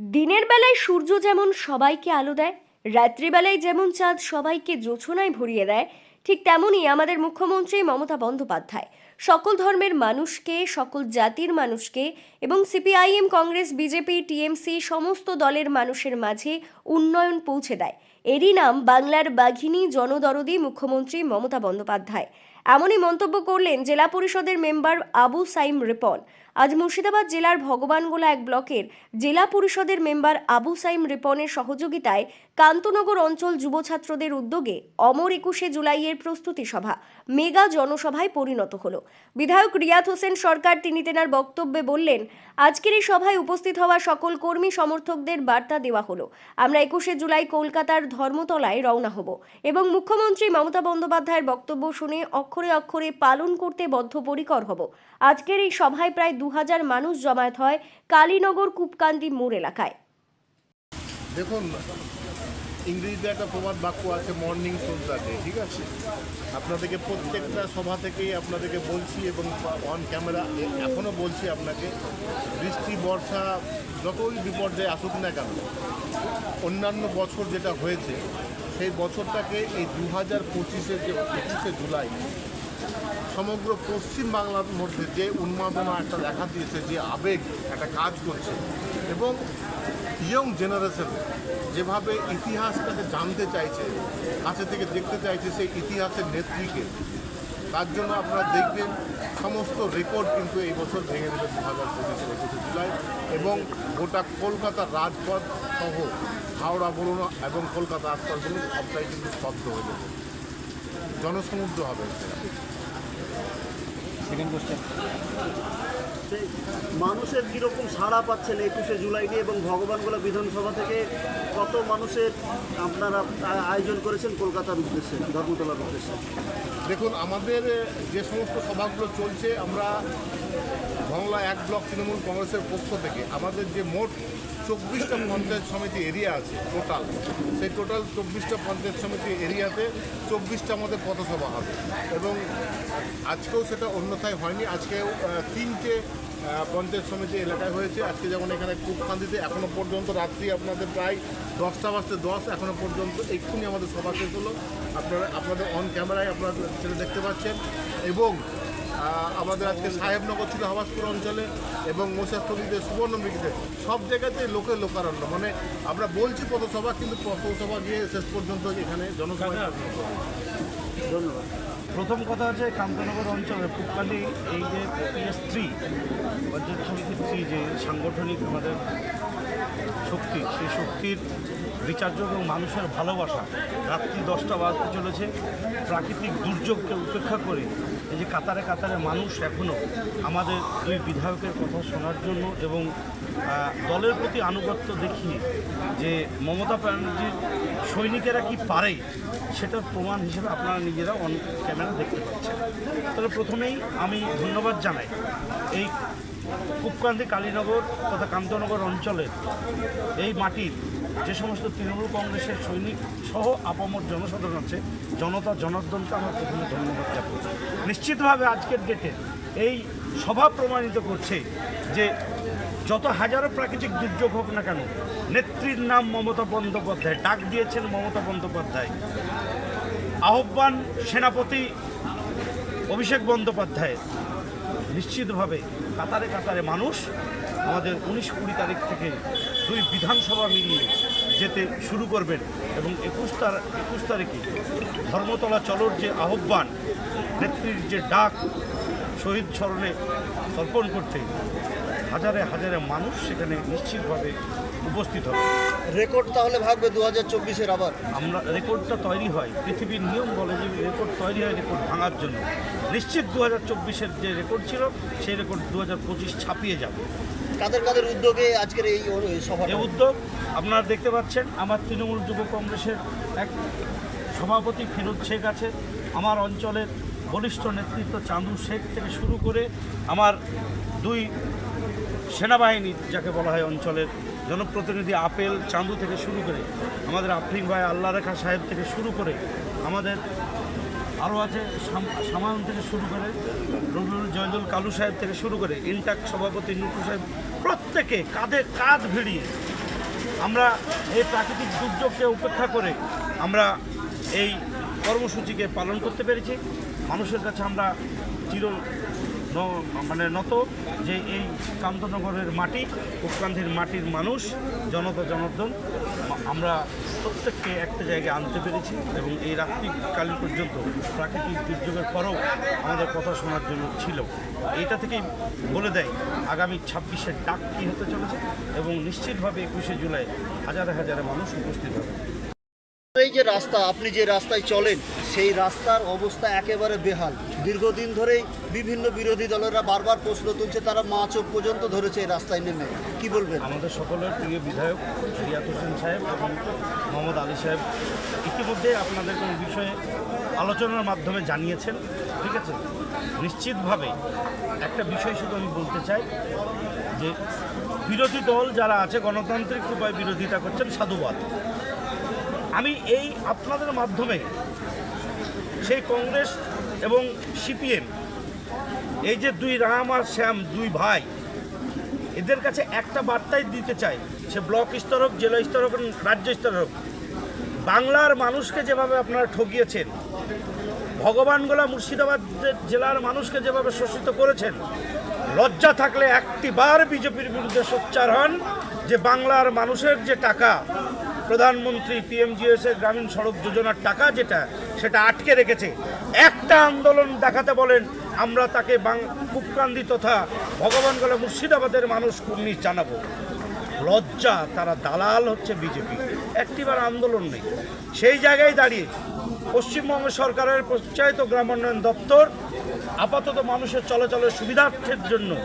দিনের বেলায় সূর্য যেমন সবাইকে আলো দেয় রাত্রিবেলায় যেমন চাঁদ সবাইকে জোছনায় ভরিয়ে দেয়, ঠিক তেমনই আমাদের মুখ্যমন্ত্রী মমতা বন্দ্যোপাধ্যায়। সকল ধর্মের মানুষকে, সকল জাতির মানুষকে এবং সিপিআইএম, কংগ্রেস, বিজেপি, টিএমসি সমস্ত দলের মানুষের মাঝে উন্নয়ন পৌঁছে দেয়। এরই নাম বাংলার বাঘিনী জনদরদি মুখ্যমন্ত্রী মমতা বন্দ্যোপাধ্যায়। এমনই মন্তব্য করলেন জেলা পরিষদের মেম্বার আবু সাইম রিপন। আজ মুর্শিদাবাদ জেলার ভগবানগোলা এক ব্লকের জেলা পরিষদের মেম্বার আবু সাইম রিপনের সহযোগিতায় কান্তনগর অঞ্চল যুব ছাত্রদের উদ্যোগে অমর একুশে জুলাইয়ের প্রস্তুতি সভা মেগা জনসভায় পরিণত হলো। বিধায়ক রিয়াদ হোসেন সরকার তিনি তেনার বক্তব্যে বললেন, আজকের এই সভায় উপস্থিত হওয়া সকল কর্মী সমর্থকদের বার্তা দেওয়া হলো। আমরা একুশে জুলাই কলকাতার ধর্মতলায় রওনা হব। এবং মুখ্যমন্ত্রী মমতা বন্দ্যোপাধ্যায়ের বক্তব্য শুনে অক্ষরে অক্ষরে পালন করতে বদ্ধপরিকর হব। আজকের এই সভায় প্রায় দু হাজার মানুষ জমায়েত হয় কালীনগর কূপকান্দি মোড় এলাকায়। দেখুন, ইংরেজিতে একটা প্রবাদ বাক্য আছে মর্নিং সন্ধ্যাতে ঠিক আছে? আপনাদেরকে প্রত্যেকটা সভা থেকেই আপনাদেরকে বলছি এবং অন ক্যামেরা এখনও বলছি আপনাকে, বৃষ্টি, বর্ষা, যতই বিপর্যয় আসুক না কেন, অন্যান্য বছর যেটা হয়েছে, সেই বছরটাকে এই দু হাজার পঁচিশে যে, পঁচিশে জুলাই সমগ্র পশ্চিম বাংলার মধ্যে যে উন্মাদনা একটা দেখা দিয়েছে, যে আবেগ একটা কাজ করছে এবং ইয়ং জেনারেশন যেভাবে ইতিহাসটাকে জানতে চাইছে, কাছে থেকে দেখতে চাইছে সেই ইতিহাসের নেত্রীকে, তার জন্য আপনারা দেখবেন সমস্ত রেকর্ড কিন্তু এই বছর ভেঙে দেবে দু হাজার পঁচিশের একুশে জুলাই এবং গোটা কলকাতার রাজপথ সহ হাওড়া বলুন এবং কলকাতা আশপাশ বলুন সবটাই কিন্তু স্তব্ধ হয়ে যাবে। জনসমুদ্র হবে। সেকেন্ড কোশ্চেন মানুষের কীরকম সাড়া পাচ্ছেন একুশে জুলাই নিয়ে এবং ভগবানগোলা বিধানসভা থেকে? কত মানুষের আপনারা আয়োজন করেছেন কলকাতার উদ্দেশ্যে ধর্মতলার উদ্দেশ্যে? দেখুন আমাদের যে সমস্ত সভাগুলো চলছে আমরা বাংলা এক ব্লক তৃণমূল কংগ্রেসের পক্ষ থেকে আমাদের যে মোট চব্বিশটা পঞ্চায়েত সমিতি এরিয়া আছে টোটাল, সেই টোটাল চব্বিশটা পঞ্চায়েত সমিতি এরিয়াতে চব্বিশটা আমাদের পথসভা হবে। এবং আজকেও সেটা অন্যথায় হয়নি, আজকেও তিনটে পঞ্চায়েত সমিতি এলাকায় হয়েছে। আজকে যেমন এখানে কূপকান্দিতে এখনও পর্যন্ত রাত্রি আপনাদের প্রায় দশটা বাজতে দশ এখনও পর্যন্ত এক্ষুনি আমাদের সভা শেষ হলো। আপনারা, আপনাদের অন ক্যামেরায় আপনারা সেটা দেখতে পাচ্ছেন। এবং আমাদের আজকে সাহেবনগর ছিল হাবাসপুর অঞ্চলে এবং মোশাস্তলিতে সুবর্ণমৃগীতে সব জায়গাতে লোকের লোকারণ্য। মানে আমরা বলছি পথসভা কিন্তু পথসভা গিয়ে শেষ পর্যন্ত এখানে জনসভা ধন্যবাদ। প্রথম কথা হচ্ছে কান্তনগর অঞ্চলে পুষ্পালি এই যে পিএস থ্রি পঞ্চায়েত থ্রি যে সাংগঠনিক আমাদের শক্তি, সেই শক্তির বিচার্য এবং মানুষের ভালোবাসা। রাত্রি দশটা বাজতে চলেছে। প্রাকৃতিক দুর্যোগকে উপেক্ষা করে এই যে কাতারে কাতারে মানুষ এখনও আমাদের দুই বিধায়কের কথা শোনার জন্য এবং দলের প্রতি আনুগত্য দেখিয়ে যে মমতা ব্যানার্জির সৈনিকেরা কি পারে সেটার প্রমাণ হিসেবে আপনারা নিজেরা অন ক্যামেরা দেখতে পাচ্ছেন। তাহলে প্রথমেই আমি ধন্যবাদ জানাই এই কূপকান্দি কালীনগর তথা কান্তনগর অঞ্চলের এই মাটির যে সমস্ত তৃণমূল কংগ্রেসের সৈনিক সহ আপামর জনসাধারণ আছে, জনতা, জনার্দনকে আমার প্রথমে ধন্যবাদ জানাই। নিশ্চিতভাবে আজকের ডেটে এই সভা প্রমাণিত করছে যে যত হাজারো প্রাকৃতিক দুর্যোগ হোক না কেন, নেত্রীর নাম মমতা বন্দ্যোপাধ্যায়, ডাক দিয়েছেন মমতা বন্দ্যোপাধ্যায়। আহ্বান সেনাপতি অভিষেক বন্দ্যোপাধ্যায় নিশ্চিতভাবে কাতারে কাতারে মানুষ আমাদের উনিশ কুড়ি তারিখ থেকে দুই বিধানসভা মিলিয়ে যেতে শুরু করবেন এবং একুশ তার, একুশ তারিখে ধর্মতলা চলর যে আহ্বান, নেত্রীর যে ডাক শহীদ স্মরণে অর্পণ করতে হাজারে হাজারে মানুষ সেখানে নিশ্চিতভাবে উপস্থিত হবে। রেকর্ড তাহলে ভাববে দু হাজার চব্বিশের আবার। আমরা রেকর্ডটা তৈরি হয় পৃথিবীর নিয়ম বলে যে রেকর্ড তৈরি হয় রেকর্ড ভাঙার জন্য। নিশ্চিত দু হাজার চব্বিশের যে রেকর্ড ছিল সেই রেকর্ড দু হাজার পঁচিশ ছাপিয়ে যাবে। কাদের কাদের উদ্যোগে আজকের এই ও- এই উদ্যোগ আপনারা দেখতে পাচ্ছেন আমার তৃণমূল যুব কংগ্রেসের এক সভাপতি ফিরোজ শেখ আছে। আমার অঞ্চলের বলিষ্ঠ নেতৃত্ব চাঁদু শেখ থেকে শুরু করে আমার দুই সেনাবাহিনী যাকে বলা হয় অঞ্চলের জনপ্রতিনিধি আপেল চান্দু থেকে শুরু করে আমাদের আফরিন ভাই, আল্লাহ রেখা সাহেব থেকে শুরু করে আমাদের আরও আছে সাম- সামান থেকে শুরু করে রবিউল জয়দুল কালু সাহেব থেকে শুরু করে ইনটাক সভাপতি নুটু সাহেব, প্রত্যেকে কাঁধে কাঁধ ভিড়িয়ে আমরা এই প্রাকৃতিক দুর্যোগকে উপেক্ষা করে আমরা এই কর্মসূচিকে পালন করতে পেরেছি। মানুষের কাছে আমরা চির মানে নত যে এই কান্তনগরের মাটি উপকান্ধির মাটির মানুষ, জনতা জনার্দন, আমরা প্রত্যেককে একটা জায়গায় আনতে পেরেছি এবং এই রাত্রিকালীন পর্যন্ত প্রাকৃতিক দুর্যোগের পরেও আমাদের কথা শোনার জন্য ছিল। এটা থেকেই বলে দেয়, আগামী ছাব্বিশের ডাক কী হতে চলেছে এবং নিশ্চিতভাবে একুশে জুলাই হাজারে হাজারে মানুষ উপস্থিত হবে। এই যে রাস্তা, আপনি যে রাস্তায় চলেন, সেই রাস্তার অবস্থা একেবারে বেহাল। দীর্ঘদিন ধরেই বিভিন্ন বিরোধী দলেরা বারবার প্রশ্ন তুলছে, তারা মা চোখ পর্যন্ত ধরেছে এই রাস্তায় নেমে। কি বলবেন? আমাদের সকলের প্রিয় বিধায়ক রিয়াত হোসেন সাহেব এবং মোহাম্মদ আলী সাহেব ইতিমধ্যে আপনাদের কোনো বিষয়ে আলোচনার মাধ্যমে জানিয়েছেন, ঠিক আছে? নিশ্চিতভাবে একটা বিষয় শুধু আমি বলতে চাই, যে বিরোধী দল যারা আছে, গণতান্ত্রিক উপায় বিরোধিতা করছেন, সাধুবাদ। আমি এই আপনাদের মাধ্যমে সেই কংগ্রেস এবং সিপিএম এই যে দুই রাম আর শ্যাম, দুই ভাই, এদের কাছে একটা বার্তাই দিতে চাই, সে ব্লক স্তর হোক, জেলা স্তর হোক রাজ্য স্তর হোক, বাংলার মানুষকে যেভাবে আপনারা ঠকিয়েছেন ভগবানগোলা মুর্শিদাবাদ জেলার মানুষকে যেভাবে শোষিত করেছেন, লজ্জা থাকলে একটিবার বিজেপির বিরুদ্ধে সোচ্চার হন যে বাংলার মানুষের যে টাকা, প্রধানমন্ত্রী পিএমজিএসএ গ্রামীণ সড়ক যোজনার টাকা যেটা, সেটা আটকে রেখেছে একটা আন্দোলন দেখাতে বলেন, আমরা তাকে বাং কুপকান্দি তথা ভগবানগোলা মুর্শিদাবাদের মানুষ কুর্নিশ জানাব। লজ্জা, তারা দালাল হচ্ছে বিজেপি। একটিবার আন্দোলন নেই। সেই জায়গায় দাঁড়িয়ে পশ্চিমবঙ্গ সরকারের পঞ্চায়েত গ্রামোন্নয়ন দপ্তর আপাতত মানুষের চলাচলের সুবিধার্থের জন্য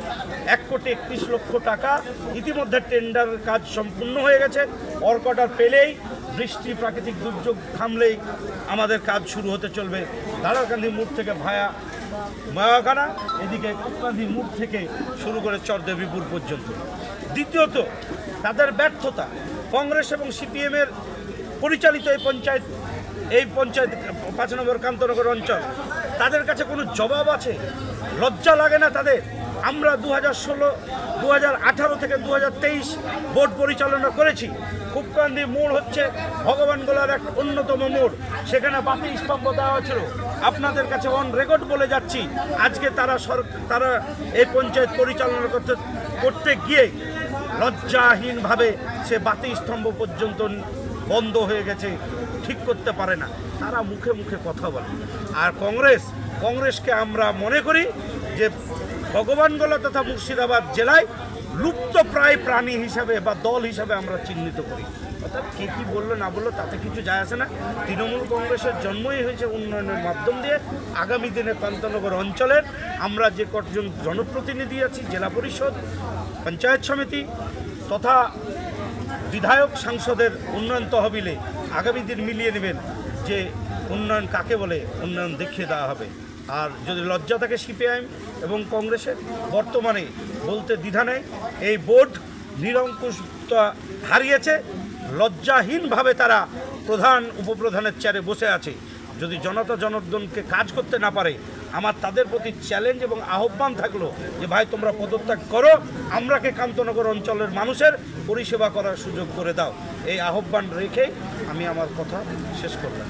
এক কোটি একত্রিশ লক্ষ টাকা ইতিমধ্যে টেন্ডারের কাজ সম্পূর্ণ হয়ে গেছে। অর্কটার পেলেই বৃষ্টি প্রাকৃতিক দুর্যোগ থামলেই আমাদের কাজ শুরু হতে চলবে। দাঁড়াকান্দি মোড় থেকে ভায়া মায়াখানা এদিকে কুপকান্দি মোড় থেকে শুরু করে চরদেবীপুর পর্যন্ত। দ্বিতীয়ত, তাদের ব্যর্থতা, কংগ্রেস এবং সিপিএমের পরিচালিত এই পঞ্চায়েত এই পঞ্চায়েত পাঁচ নম্বর কান্তনগর অঞ্চল, তাদের কাছে কোনো জবাব আছে? লজ্জা লাগে না তাদের? আমরা দু হাজার ষোলো দু হাজার আঠারো থেকে দু হাজার তেইশ বোর্ড পরিচালনা করেছি। কুপকান্দি মোড় হচ্ছে ভগবানগোলার এক অন্যতম মোড়। সেখানে বাতি স্তম্ভ দেওয়া ছিল। আপনাদের কাছে অন রেকর্ড বলে যাচ্ছি, আজকে তারা সর, তারা এই পঞ্চায়েত পরিচালনা করতে করতে গিয়ে লজ্জাহীনভাবে সে বাতি স্তম্ভ পর্যন্ত বন্ধ হয়ে গেছে, ঠিক করতে পারে না। তারা মুখে মুখে কথা বলে। আর কংগ্রেস, কংগ্রেসকে আমরা মনে করি যে ভগবানগোলা তথা মুর্শিদাবাদ জেলায় লুপ্ত প্রায় প্রাণী হিসাবে বা দল হিসাবে আমরা চিহ্নিত করি। অর্থাৎ কে কী বলল না বলল তাতে কিছু যায় আসে না। তৃণমূল কংগ্রেসের জন্মই হয়েছে উন্নয়নের মাধ্যম দিয়ে। আগামী দিনে পান্তনগর অঞ্চলের আমরা যে কটজন জনপ্রতিনিধি আছি, জেলা পরিষদ, পঞ্চায়েত সমিতি তথা বিধায়ক সাংসদের উন্নয়ন তহবিলে আগামী দিন মিলিয়ে নেবেন যে উন্নয়ন কাকে বলে, উন্নয়ন দেখিয়ে দেওয়া হবে। আর যদি লজ্জা থাকে সিপিআইএম এবং কংগ্রেসের বর্তমানে বলতে দ্বিধা নেই। এই বোর্ড নিরঙ্কুশতা হারিয়েছে। লজ্জাহীনভাবে তারা প্রধান উপপ্রধানের চেয়ারে বসে আছে। যদি জনতা জনার্দনকে কাজ করতে না পারে, আমার তাদের প্রতি চ্যালেঞ্জ এবং আহ্বান থাকল যে, ভাই, তোমরা পদত্যাগ করো। আমরাকে কান্তনগর অঞ্চলের মানুষের পরিষেবা করার সুযোগ করে দাও। এই আহ্বান রেখে আমি আমার কথা শেষ করলাম।